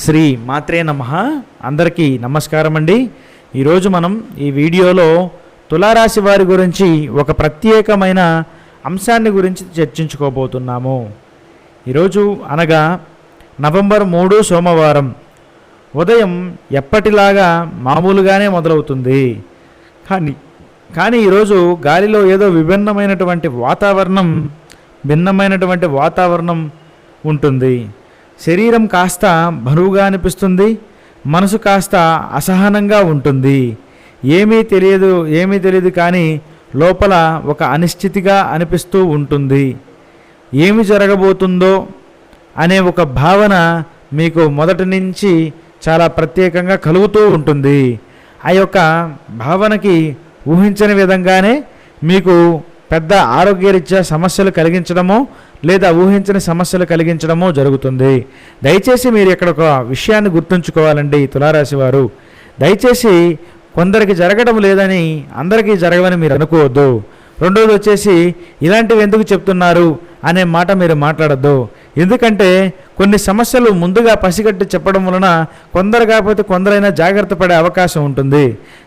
శ్రీ మాత్రే నమ. అందరికీ నమస్కారం అండి ఈరోజు మనం ఈ వీడియోలో తులారాశి వారి గురించి ఒక ప్రత్యేకమైన అంశాన్ని గురించి చర్చించుకోబోతున్నాము. ఈరోజు అనగా నవంబర్ మూడు సోమవారం. ఉదయం ఎప్పటిలాగా మామూలుగానే మొదలవుతుంది. కానీ కానీ ఈరోజు గాలిలో ఏదో విభిన్నమైనటువంటి వాతావరణం భిన్నమైనటువంటి వాతావరణం ఉంటుంది. శరీరం కాస్త బరువుగా అనిపిస్తుంది మనసు కాస్త అసహనంగా ఉంటుంది. ఏమీ తెలియదు ఏమీ తెలియదు కానీ లోపల ఒక అనిశ్చితిగా అనిపిస్తూ ఉంటుంది. ఏమి జరగబోతుందో అనే ఒక భావన మీకు మొదటి నుంచి చాలా ప్రత్యేకంగా కలుగుతూ ఉంటుంది. ఆ యొక్క భావనకి ఊహించని విధంగానే మీకు పెద్ద ఆరోగ్యరీత్యా సమస్యలు కలిగించడమో లేదా ఊహించని సమస్యలు కలిగించడమో జరుగుతుంది. దయచేసి మీరు ఇక్కడ ఒక విషయాన్ని గుర్తుంచుకోవాలండి తులారాశి వారు. దయచేసి కొందరికి జరగడం లేదని అందరికీ జరగవని మీరు అనుకోవద్దు. రెండోది వచ్చేసి ఇలాంటివి ఎందుకు చెప్తున్నారు? అనే మాట మీరు మాట్లాడద్దు. ఎందుకంటే కొన్ని సమస్యలు ముందుగా పసిగట్టి చెప్పడం వలన కొందరు కాకపోతే కొందరైనా జాగ్రత్త పడే అవకాశం ఉంటుంది.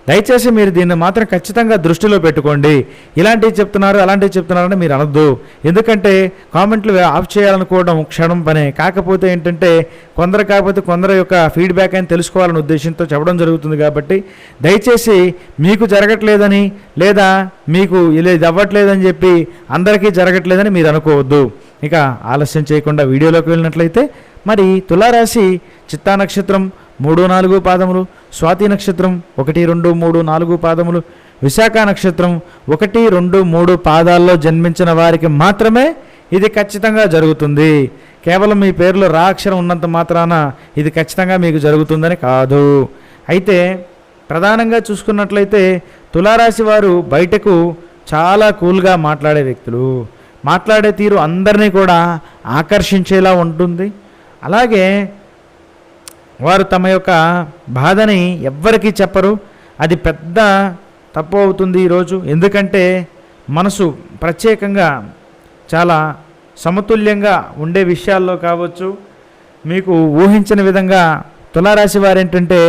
దయచేసి మీరు దీన్ని మాత్రం ఖచ్చితంగా దృష్టిలో పెట్టుకోండి. ఇలాంటివి చెప్తున్నారు అలాంటివి చెప్తున్నారని మీరు అనొద్దు. ఎందుకంటే కామెంట్లు ఆఫ్ చేయాలనుకోవడం క్షణం పనే. కాకపోతే ఏంటంటే కొందరు కాకపోతే కొందరు యొక్క ఫీడ్బ్యాక్ అని తెలుసుకోవాలనే ఉద్దేశంతో చెప్పడం జరుగుతుంది కాబట్టి దయచేసి మీకు జరగట్లేదని లేదా మీకు ఇది అవ్వట్లేదని చెప్పి అందరికీ జరగట్లేదని మీరు అనుకోవద్దు. ఇక ఆలస్యం చేయకుండా వీడియోలోకి వెళ్ళినట్లయితే మరి తులారాశి చిత్తా నక్షత్రం మూడు నాలుగు పాదములు స్వాతి నక్షత్రం ఒకటి రెండు మూడు నాలుగు పాదములు విశాఖ నక్షత్రం ఒకటి రెండు మూడు పాదాల్లో జన్మించిన వారికి మాత్రమే ఇది ఖచ్చితంగా జరుగుతుంది. కేవలం మీ పేరులో రా అక్షరం ఉన్నంత మాత్రాన ఇది ఖచ్చితంగా మీకు జరుగుతుందని కాదు. అయితే ప్రధానంగా చూసుకున్నట్లయితే తులారాశి వారు బయటకు చాలా కూల్గా మాట్లాడే వ్యక్తులు. మాట్లాడే తీరు అందరినీ కూడా ఆకర్షించేలా ఉంటుంది. అలాగే వారు తమ యొక్క బాధని ఎవ్వరికీ చెప్పరు. అది పెద్ద తప్పు అవుతుంది ఈరోజు ఎందుకంటే మనసు ప్రత్యేకంగా చాలా సమతుల్యంగా ఉండే విషయాల్లో కావచ్చు మీకు ఊహించిన విధంగా తులారాశి వారు ఏంటంటే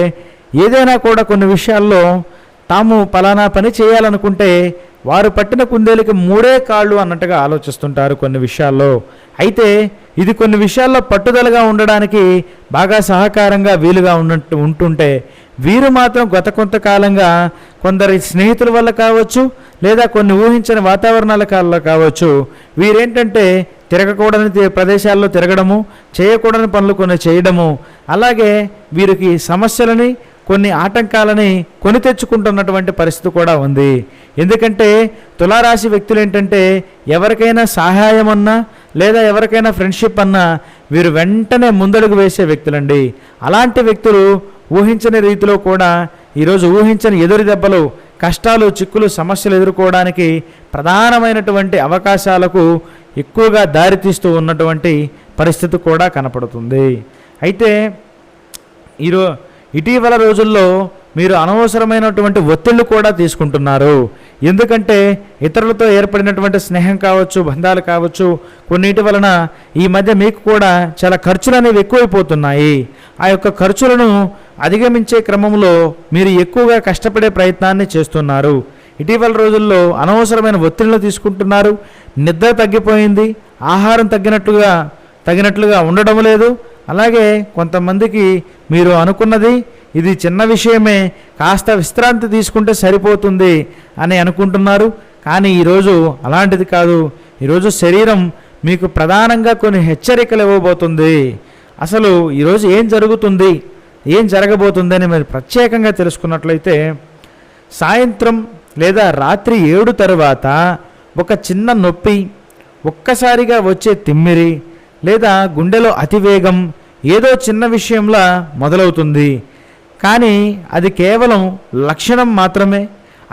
ఏదైనా కూడా కొన్ని విషయాల్లో తాము పలానా పని చేయాలనుకుంటే వారు పట్టిన కుందేలకి మూడే కాళ్ళు అన్నట్టుగా ఆలోచిస్తుంటారు కొన్ని విషయాల్లో. అయితే ఇది కొన్ని విషయాల్లో పట్టుదలగా ఉండడానికి బాగా సహకారంగా వీలుగా ఉన్నట్టు ఉంటుంటే వీరు మాత్రం గత కొంతకాలంగా కొందరి స్నేహితుల వల్ల కావచ్చు లేదా కొన్ని ఊహించని వాతావరణాల కాలంలో కావచ్చు వీరేంటంటే తిరగకూడని ప్రదేశాల్లో తిరగడము చేయకూడని పనులు కొన్ని చేయడము. అలాగే వీరికి సమస్యలని కొన్ని ఆటంకాలని కొని తెచ్చుకుంటున్నటువంటి పరిస్థితి కూడా ఉంది. ఎందుకంటే తులారాశి వ్యక్తులు ఏంటంటే ఎవరికైనా సహాయం అన్నా లేదా ఎవరికైనా ఫ్రెండ్షిప్ అన్నా వీరు వెంటనే ముందడుగు వేసే వ్యక్తులండి. అలాంటి వ్యక్తులు ఊహించని రీతిలో కూడా ఈరోజు ఊహించని ఎదురు దెబ్బలు కష్టాలు చిక్కులు సమస్యలు ఎదుర్కోవడానికి ప్రధానమైనటువంటి అవకాశాలకు ఎక్కువగా దారితీస్తూ ఉన్నటువంటి పరిస్థితి కూడా కనపడుతుంది. అయితే ఈరో ఇటీవల రోజుల్లో మీరు అనవసరమైనటువంటి ఒత్తిళ్ళు కూడా తీసుకుంటున్నారు. ఎందుకంటే ఇతరులతో ఏర్పడినటువంటి స్నేహం కావచ్చు బంధాలు కావచ్చు కొన్నిటి వలన ఈ మధ్య మీకు కూడా చాలా ఖర్చులు అనేవి ఎక్కువైపోతున్నాయి. ఆ యొక్క ఖర్చులను అధిగమించే క్రమంలో మీరు ఎక్కువగా కష్టపడే ప్రయత్నాన్ని చేస్తున్నారు. ఇటీవల రోజుల్లో అనవసరమైన ఒత్తిళ్ళు తీసుకుంటున్నారు. నిద్ర తగ్గిపోయింది ఆహారం తగ్గినట్లుగా తగినట్లుగా ఉండడం లేదు. అలాగే కొంతమందికి మీరు అనుకున్నది ఇది చిన్న విషయమే కాస్త విశ్రాంతి తీసుకుంటే సరిపోతుంది అని అనుకుంటున్నారు. కానీ ఈరోజు అలాంటిది కాదు. ఈరోజు శరీరం మీకు ప్రధానంగా కొన్ని హెచ్చరికలు ఇవ్వబోతుంది. అసలు ఈరోజు ఏం జరుగుతుంది ఏం జరగబోతుంది అని మీరు ప్రత్యేకంగా తెలుసుకున్నట్లయితే సాయంత్రం లేదా రాత్రి ఏడు తర్వాత ఒక చిన్న నొప్పి ఒక్కసారిగా వచ్చే తిమ్మిరి లేదా గుండెలో అతివేగం ఏదో చిన్న విషయంలా మొదలవుతుంది. కానీ అది కేవలం లక్షణం మాత్రమే.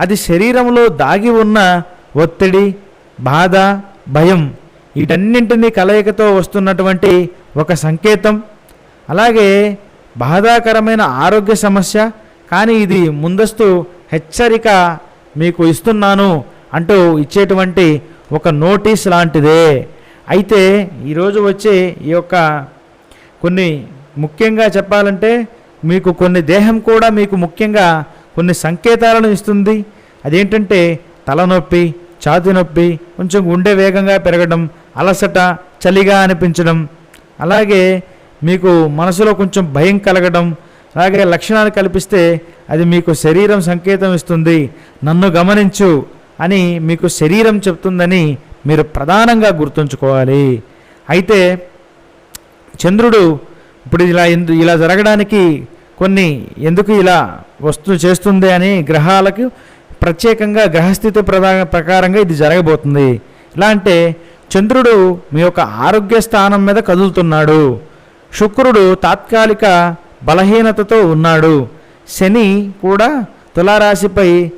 అది శరీరంలో దాగి ఉన్న ఒత్తిడి బాధ భయం వీటన్నింటినీ కలయికతో వస్తున్నటువంటి ఒక సంకేతం. అలాగే బాధాకరమైన ఆరోగ్య సమస్య కానీ ఇది ముందస్తు హెచ్చరిక మీకు ఇస్తున్నాను అంటూ ఇచ్చేటువంటి ఒక నోటీస్ లాంటిదే. అయితే ఈరోజు వచ్చే ఈ యొక్క కొన్ని ముఖ్యంగా చెప్పాలంటే మీకు కొన్ని దేహం కూడా మీకు ముఖ్యంగా కొన్ని సంకేతాలను ఇస్తుంది. అదేంటంటే తలనొప్పి ఛాతి నొప్పి కొంచెం గుండె వేగంగా పెరగడం అలసట చలిగా అనిపించడం అలాగే మీకు మనసులో కొంచెం భయం కలగడం అలాగే లక్షణాలు కల్పిస్తే అది మీకు శరీరం సంకేతం ఇస్తుంది. నన్ను గమనించు అని మీకు శరీరం చెప్తుందని మీరు ప్రధానంగా గుర్తుంచుకోవాలి. అయితే చంద్రుడు ఇప్పుడు ఇలా ఎందు ఇలా జరగడానికి కొన్ని ఎందుకు ఇలా వస్తు చేస్తుంది అని గ్రహాలకు ప్రత్యేకంగా గ్రహస్థితి ప్రధా ప్రకారంగా ఇది జరగబోతుంది. ఎలా అంటే చంద్రుడు మీ యొక్క ఆరోగ్య స్థానం మీద కదులుతున్నాడు. శుక్రుడు తాత్కాలిక బలహీనతతో ఉన్నాడు. శని కూడా తులారాశిపై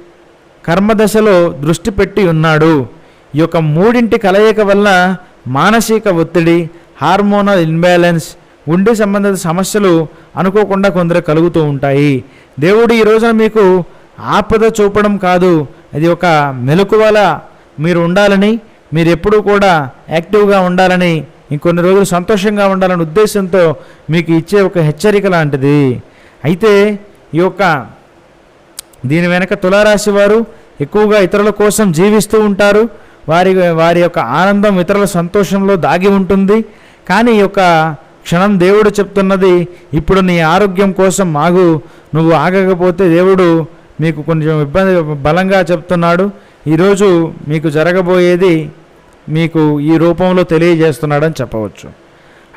కర్మదశలో దృష్టి పెట్టి ఉన్నాడు. ఈ యొక్క మూడింటి కలయిక వల్ల మానసిక ఒత్తిడి హార్మోనల్ ఇన్బ్యాలెన్స్ గుండె సంబంధిత సమస్యలు అనుకోకుండా కొందరు కలుగుతూ ఉంటాయి. దేవుడు ఈ రోజున మీకు ఆపద చూపడం కాదు అది ఒక మెలకువల మీరు ఉండాలని మీరు ఎప్పుడూ కూడా యాక్టివ్గా ఉండాలని ఇంకొన్ని రోజులు సంతోషంగా ఉండాలనే ఉద్దేశంతో మీకు ఇచ్చే ఒక హెచ్చరిక లాంటిది. అయితే ఈ యొక్క దీని వెనక తులారాశి వారు ఎక్కువగా ఇతరుల కోసం జీవిస్తూ ఉంటారు. వారి వారి యొక్క ఆనందం ఇతరుల సంతోషంలో దాగి ఉంటుంది. కానీ ఒక యొక్క క్షణం దేవుడు చెప్తున్నది ఇప్పుడు నీ ఆరోగ్యం కోసం ఆగు నువ్వు ఆగకపోతే దేవుడు మీకు కొంచెం ఇబ్బంది బలంగా చెప్తున్నాడు. ఈరోజు మీకు జరగబోయేది మీకు ఈ రూపంలో తెలియజేస్తున్నాడని చెప్పవచ్చు.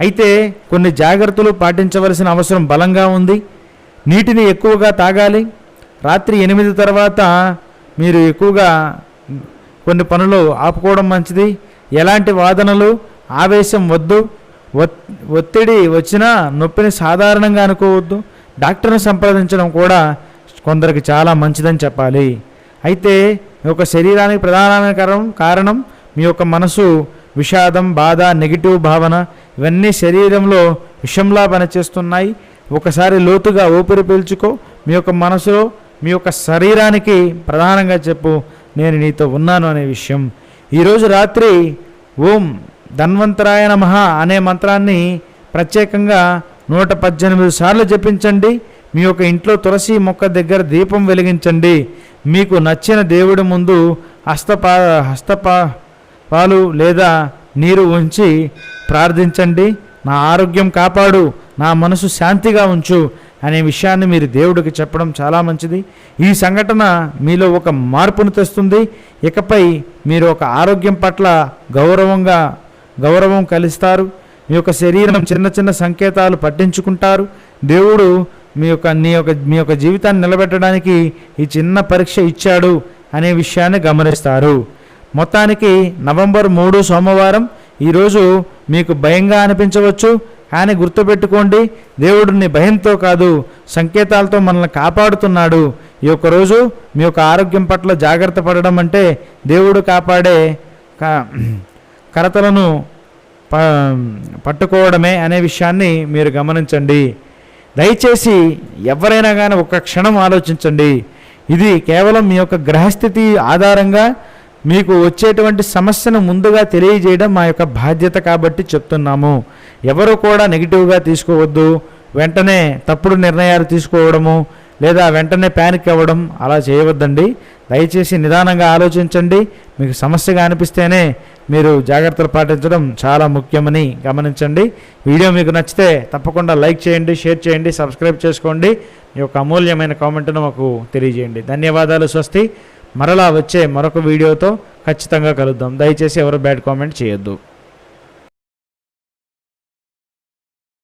అయితే కొన్ని జాగ్రత్తలు పాటించవలసిన అవసరం బలంగా ఉంది. నీటిని ఎక్కువగా తాగాలి. రాత్రి ఎనిమిది తర్వాత మీరు ఎక్కువగా కొన్ని పనులు ఆపుకోవడం మంచిది. ఎలాంటి వాదనలు ఆవేశం వద్దు. ఒత్తిడి వచ్చినా నొప్పిని సాధారణంగా అనుకోవద్దు. డాక్టర్ని సంప్రదించడం కూడా కొందరికి చాలా మంచిదని చెప్పాలి. అయితే మీ యొక్క శరీరానికి ప్రధానమైన కారణం కారణం మీ యొక్క మనసు విషాదం బాధ నెగిటివ్ భావన ఇవన్నీ శరీరంలో విషంలా పనిచేస్తున్నాయి. ఒకసారి లోతుగా ఊపిరి పీల్చుకో. మీ యొక్క మనసులో మీ యొక్క శరీరానికి ప్రధానంగా చెప్పు. నేను నీతో ఉన్నాను అనే విషయం. ఈరోజు రాత్రి ఓం ధన్వంతరాయ నమః అనే మంత్రాన్ని ప్రత్యేకంగా నూట పద్దెనిమిది సార్లు జపించండి. మీ యొక్క ఇంట్లో తులసి మొక్క దగ్గర దీపం వెలిగించండి. మీకు నచ్చిన దేవుడి ముందు హస్తపా హస్తపా పాలు లేదా నీరు ఉంచి ప్రార్థించండి. నా ఆరోగ్యం కాపాడు. నా మనసు శాంతిగా ఉంచు. అనే విషయాన్ని మీరు దేవుడికి చెప్పడం చాలా మంచిది. ఈ సంఘటన మీలో ఒక మార్పును తెస్తుంది. ఇకపై మీరు ఒక ఆరోగ్యం పట్ల గౌరవంగా గౌరవం కలిస్తారు. మీ యొక్క శరీరం చిన్న చిన్న సంకేతాలు పట్టించుకుంటారు. దేవుడు మీ యొక్క నీ యొక్క మీ యొక్క జీవితాన్ని నిలబెట్టడానికి ఈ చిన్న పరీక్ష ఇచ్చాడు అనే విషయాన్ని గమనిస్తారు. మొత్తానికి నవంబర్ మూడు సోమవారం. ఈరోజు మీకు భయంగా అనిపించవచ్చు. కానీ గుర్తుపెట్టుకోండి. దేవుడిని భయంతో కాదు సంకేతాలతో మనల్ని కాపాడుతున్నాడు. ఈ యొక్క రోజు మీ యొక్క ఆరోగ్యం పట్ల జాగ్రత్త పడడం అంటే దేవుడు కాపాడే కరతలను ప పట్టుకోవడమే అనే విషయాన్ని మీరు గమనించండి. దయచేసి ఎవరైనా కానీ ఒక క్షణం ఆలోచించండి. ఇది కేవలం మీ యొక్క గ్రహస్థితి ఆధారంగా మీకు వచ్చేటువంటి సమస్యను ముందుగా తెలియజేయడం మా యొక్క బాధ్యత కాబట్టి చెప్తున్నాము. ఎవరు కూడా నెగిటివ్గా తీసుకోవద్దు. వెంటనే తప్పుడు నిర్ణయాలు తీసుకోవడము లేదా వెంటనే ప్యానిక్ అవ్వడం అలా చేయవద్దండి. దయచేసి నిదానంగా ఆలోచించండి. మీకు సమస్యగా అనిపిస్తేనే మీరు జాగ్రత్తలు పాటించడం చాలా ముఖ్యమని గమనించండి. వీడియో మీకు నచ్చితే తప్పకుండా లైక్ చేయండి షేర్ చేయండి సబ్స్క్రైబ్ చేసుకోండి. మీ యొక్క అమూల్యమైన కామెంట్ను మాకు తెలియజేయండి. ధన్యవాదాలు స్వస్తి. మరలా వచ్చే మరొక వీడియోతో ఖచ్చితంగా కలుద్దాం. దయచేసి ఎవరు బ్యాడ్ కామెంట్ చేయొద్దు.